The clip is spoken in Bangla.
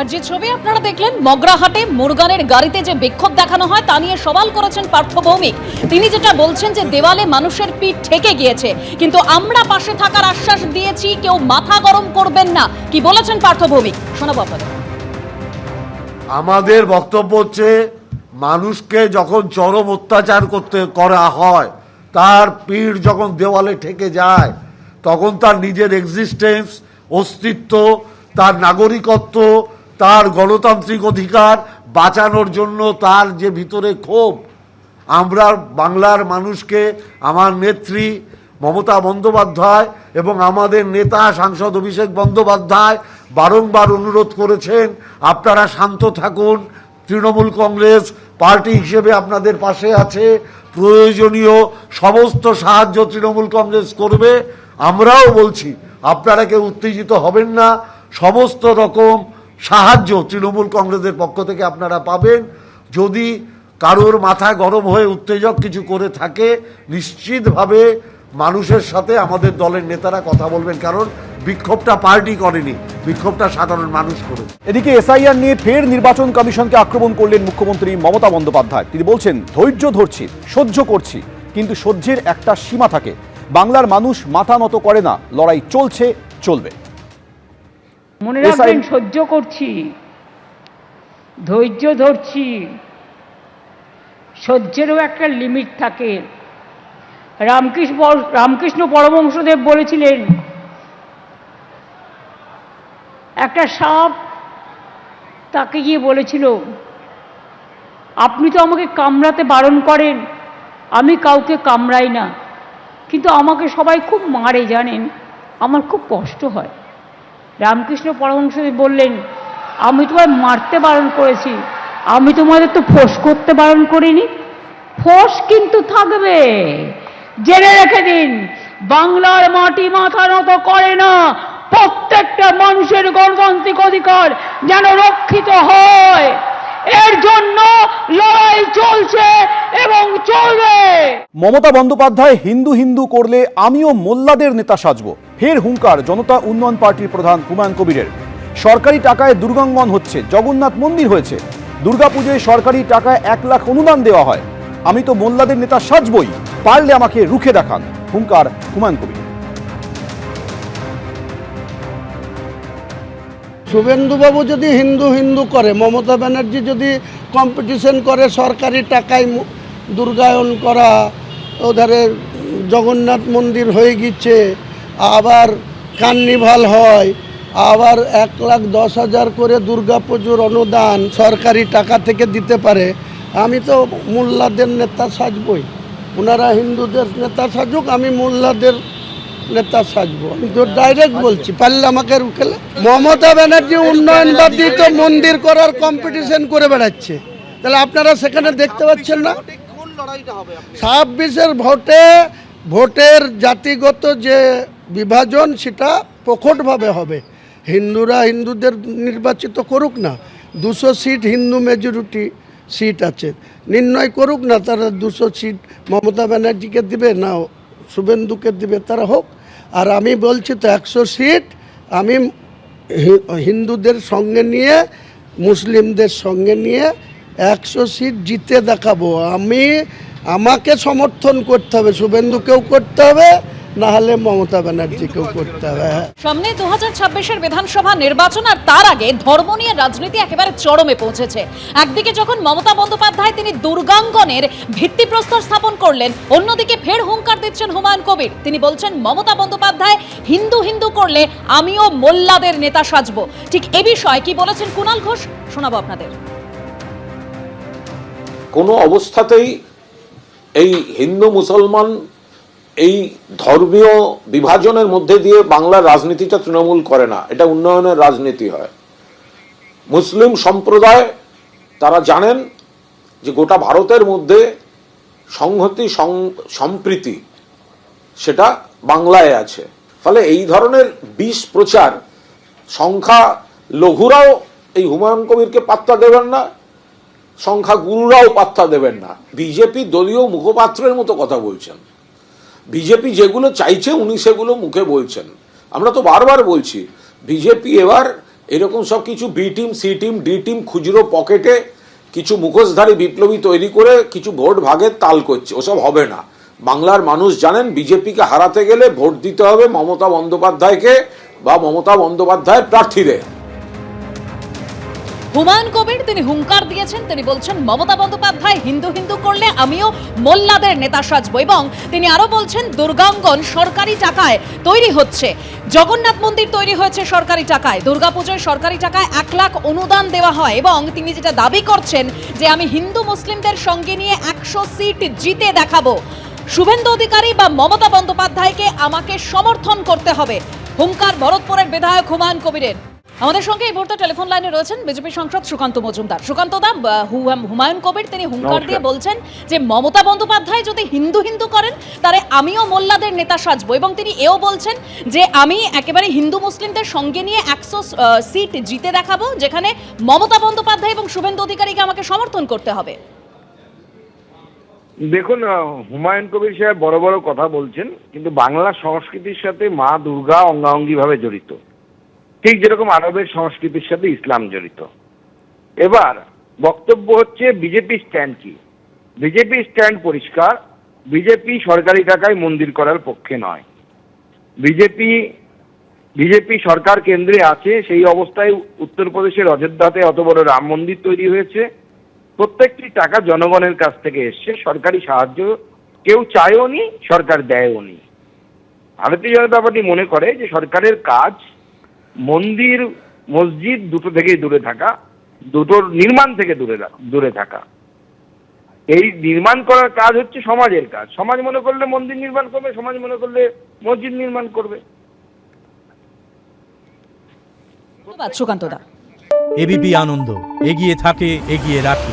আর যে ছবি আপনারা দেখলেন, মগরাহাটে মুরগানের গাড়িতে যে বিক্ষোভ দেখানো হয়, তা নিয়ে সওয়াল করেছেন পার্থ ভৌমিক। তিনি যেটা বলছেন যে, দেওয়ালে মানুষের পিঠ ঠেকে গিয়েছে। কিন্তু আমরা পাশে থাকার আশ্বাস দিয়েছি, কেউ মাথা গরম করবেন না। কি বলেছেন পার্থ ভৌমিক? শোনাবো আপনাদের। আমাদের বক্তব্য হচ্ছে, মানুষকে যখন চরম অত্যাচার করতে, করা হয়, তার পিঠ যখন দেওয়ালে ঠেকে যায়, তখন তার নিজের এক্সিস্টেন্স অস্তিত্ব, তার নাগরিকত্ব তার গণতান্ত্রিক অধিকার বাঁচানোর জন্য তার যে ভিতরে ক্ষোভ, আমরা বাংলার মানুষকে, আমার নেত্রী মমতা বন্দ্যোপাধ্যায় এবং আমাদের নেতা সাংসদ অভিষেক বন্দ্যোপাধ্যায় বারংবার অনুরোধ করেছেন, আপনারা শান্ত থাকুন, তৃণমূল কংগ্রেস পার্টি হিসেবে আপনাদের পাশে আছে, প্রয়োজনীয় সমস্ত সাহায্য তৃণমূল কংগ্রেস করবে, আমরাও বলছি, আপনারা কেউ উত্তেজিত হবেন না, সমস্ত রকম সাহায্য তৃণমূল কংগ্রেসের পক্ষ থেকে আপনারা পাবেন। যদি কারোর মাথা গরম হয়ে উত্তেজক কিছু করে থাকে, নিশ্চিতভাবে মানুষের সাথে আমাদের দলের নেতারা কথা বলবেন, কারণ বিক্ষোভটা পার্টি করেনি, বিক্ষোভটা সাধারণ মানুষ করে। এদিকে এসআইআর নিয়ে ফের নির্বাচন কমিশনকে আক্রমণ করলেন মুখ্যমন্ত্রী মমতা বন্দ্যোপাধ্যায়। তিনি বলছেন, ধৈর্য ধরছি, সহ্য করছি, কিন্তু সহ্যের একটা সীমা থাকে। বাংলার মানুষ মাথা নত করে না, লড়াই চলছে, চলবে। মনে রাখবেন সহ্য করছি ধৈর্য ধরছি। সহ্যেরও একটা লিমিট থাকে। রামকৃষ্ণ রামকৃষ্ণ পরমহংসদেব বলেছিলেন একটা সাপ তাকে গিয়ে বলেছিল আপনি তো আমাকে কামড়াতে বারণ করেন আমি কাউকে কামড়াই না। কিন্তু আমাকে সবাই খুব মারে জানেন? আমার খুব কষ্ট হয়। রামকৃষ্ণ পরমহংসদেব বললেন, আমি তোমায় মারতে বারণ করেছি। আমি তোমাদের তো ফোঁস করতে বারণ করিনি। ফোঁস কিন্তু থাকবে। জেনে রেখে দিন, বাংলার মাটি মাথা নত করে না। প্রত্যেকটা মানুষের গণতান্ত্রিক অধিকার যেন রক্ষিত হয়। এর জন্য লড়াই চলছে এবং চলবে। মমতা বন্দ্যোপাধ্যায় হিন্দু হিন্দু করলে আমিও মোল্লাদের নেতা সাজব। ফের হুঙ্কার, জনতা উন্নয়ন পার্টির প্রধান হুমায়ুন কবিরের। সরকারি টাকায় দুর্গাঙ্গন হচ্ছে, জগন্নাথ মন্দির হয়েছে। দুর্গাপুজোয় সরকারি টাকায় এক লাখ অনুদান দেওয়া হয়। আমি তো মোল্লাদের নেতা সাজবই, পারলে আমাকে রুখে দেখান, হুঙ্কার হুমায়ুন কবির। শুভেন্দুবাবু যদি হিন্দু হিন্দু করে, মমতা ব্যানার্জি যদি কম্পিটিশন করে সরকারি টাকায় দুর্গায়ন করা, ওধারে জগন্নাথ মন্দির হয়ে গিয়েছে আবার কার্নিভাল হয়, আবার এক লাখ দশ হাজার করে দুর্গাপুজোর অনুদান সরকারি টাকা থেকে দিতে পারে। আমি তো মোল্লাদের নেতা সাজবই। ওনারা হিন্দুদের নেতা সাজুক, আমি মোল্লাদের নেতা সাজবো। আমি তো ডাইরেক্ট বলছি, পারলে আমাকে রুখেলে মমতা ব্যানার্জি উন্নয়নবাদী তো মন্দির করার কম্পিটিশন করে বেড়াচ্ছে। তাহলে আপনারা সেখানে দেখতে পাচ্ছেন না? ছাব্বিশের ভোটে, ভোটের জাতিগত যে বিভাজন সেটা প্রকটভাবে হবে। হিন্দুরা হিন্দুদের নির্বাচিত করুক না। দুশো সিট হিন্দু মেজরিটি সিট আছে। নির্ণয় করুক না, তারা দুশো সিট মমতা ব্যানার্জিকে দিবে না, শুভেন্দুকে দিবে, তারা হোক। আর আমি বলছি তো একশো সিট আমি হিন্দুদের সঙ্গে নিয়ে, মুসলিমদের সঙ্গে নিয়ে একশো সিট জিতে দেখাবো। আমি, আমাকে সমর্থন করতে হবে, শুভেন্দুকেও করতে হবে। না হলে মমতা ব্যানার্জিকেও করতে হবে হ্যাঁ। সামনে দু হাজার ছাব্বিশের বিধানসভা নির্বাচন আর তার আগে ধর্ম নিয়ে রাজনীতি একেবারে চরমে পৌঁছেছে। একদিকে যখন মমতা বন্দ্যোপাধ্যায় তিনি দুর্গাঙ্গনের ভিত্তিপ্রস্তর স্থাপন করলেন অন্যদিকে ফের হুঙ্কার দিচ্ছেন হুমায়ুন কবির। তিনি বলছেন মমতা বন্দ্যোপাধ্যায় হিন্দু হিন্দু করলে আমিও মোল্লাদের নেতা সাজবো। ঠিক এ বিষয়ে কি বলেছেন কুণাল ঘোষ? শোনাবো আপনাদের। কোনো অবস্থাতেই এই হিন্দু মুসলমান এই ধর্মীয় বিভাজনের মধ্যে দিয়ে বাংলার রাজনীতিটা তৃণমূল করে না। এটা উন্নয়নের রাজনীতি হয়। মুসলিম সম্প্রদায়, তারা জানেন যে গোটা ভারতের মধ্যে সংহতি সম্প্রীতি, সেটা বাংলায় আছে। ফলে এই ধরনের বিষ প্রচার, সংখ্যা লঘুরাও এই হুমায়ুন কবিরকে পাত্তা দেবেন না, সংখ্যা গুরুরাও পাত্তা দেবেন না। বিজেপি দলীয় মুখপাত্রের মতো কথা বলছেন। বিজেপি যেগুলো চাইছে উনি সেগুলো মুখে বলছেন। আমরা তো বারবার বলছি, বিজেপি এবার এরকম সব কিছু B team C team D team খুচরো পকেটে কিছু মুখোশধারী বিপ্লবী তৈরি করে কিছু ভোট ভাগের তাল করছে, ওসব হবে না। বাংলার মানুষ জানেন, বিজেপিকে হারাতে গেলে ভোট দিতে হবে মমতা বন্দ্যোপাধ্যায়কে বা মমতা বন্দ্যোপাধ্যায়ের প্রার্থীদের। হুমায়ুন কবির, তিনি হুঙ্কার দিয়েছেন। তিনি বলছেন, মমতা বন্দ্যোপাধ্যায় হিন্দু হিন্দু করলে আমিও মোল্লাদের নেতা সাজবো এবং তিনি আরও বলছেন, দুর্গাঙ্গন সরকারি টাকায় তৈরি হচ্ছে। জগন্নাথ মন্দির তৈরি হয়েছে সরকারি টাকায়। দুর্গাপুজোয় সরকারি টাকায় এক লাখ অনুদান দেওয়া হয় এবং তিনি যেটা দাবি করছেন যে, আমি হিন্দু মুসলিমদের সঙ্গে নিয়ে একশো সিট জিতে দেখাবো। শুভেন্দু অধিকারী বা মমতা বন্দ্যোপাধ্যায়কে আমাকে সমর্থন করতে হবে। হুঙ্কার ভরতপুরের বিধায়ক হুমায়ুন কবিরের। আমাদের সঙ্গে এই মুহূর্তে টেলিফোন লাইনে রয়েছেন বিজেপি সাংসদ সুকান্ত মজুমদার। সুকান্ত দা হুমায়ুন কবির তিনি হুঙ্কার দিয়ে বলছেন যে মমতা বন্দ্যোপাধ্যায় যদি হিন্দু হিন্দু করেন তাহলে আমিও মোল্লাদের নেতা সাজবো। এবং তিনি এও বলছেন যে আমি একেবারে হিন্দু মুসলিমদের সঙ্গে নিয়ে একশো সিট জিতে দেখাবো যেখানে মমতা বন্দ্যোপাধ্যায় এবং শুভেন্দু অধিকারীকে আমাকে সমর্থন করতে হবে। দেখুন হুমায়ুন কবির সাহেব বড় বড় কথা বলছেন কিন্তু বাংলা সংস্কৃতির সাথে মা দুর্গা অঙ্গাঙ্গি ভাবে জড়িত। ঠিক যেরকম আরবের সংস্কৃতির সাথে ইসলাম জড়িত। এবার বক্তব্য হচ্ছে বিজেপি স্ট্যান্ড কি? বিজেপি স্ট্যান্ড পরিষ্কার, বিজেপি সরকারি টাকায় মন্দির করার পক্ষে নয়। বিজেপি বিজেপি সরকার কেন্দ্রে আছে, সেই অবস্থায় উত্তরপ্রদেশের অযোধ্যাতে অত বড় রাম মন্দির তৈরি হয়েছে। প্রত্যেকটি টাকা জনগণের কাছ থেকে এসছে, সরকারি সাহায্য কেউ চায়ও নি সরকার দেয়ও নি ভারতীয় জনতা পার্টি মনে করে যে সরকারের কাজ মন্দির মসজিদ দুটো থেকেই দূরে থাকা দুটোর নির্মাণ থেকে দূরে দূরে থাকা। এই নির্মাণ করার কাজ হচ্ছে সমাজের কাজ। সমাজ মনে করলে মন্দির নির্মাণ করবে সমাজ মনে করলে মসজিদ নির্মাণ করবে। সুকান্ত দা এবিপি আনন্দ এগিয়ে থাকে এগিয়ে রাখে।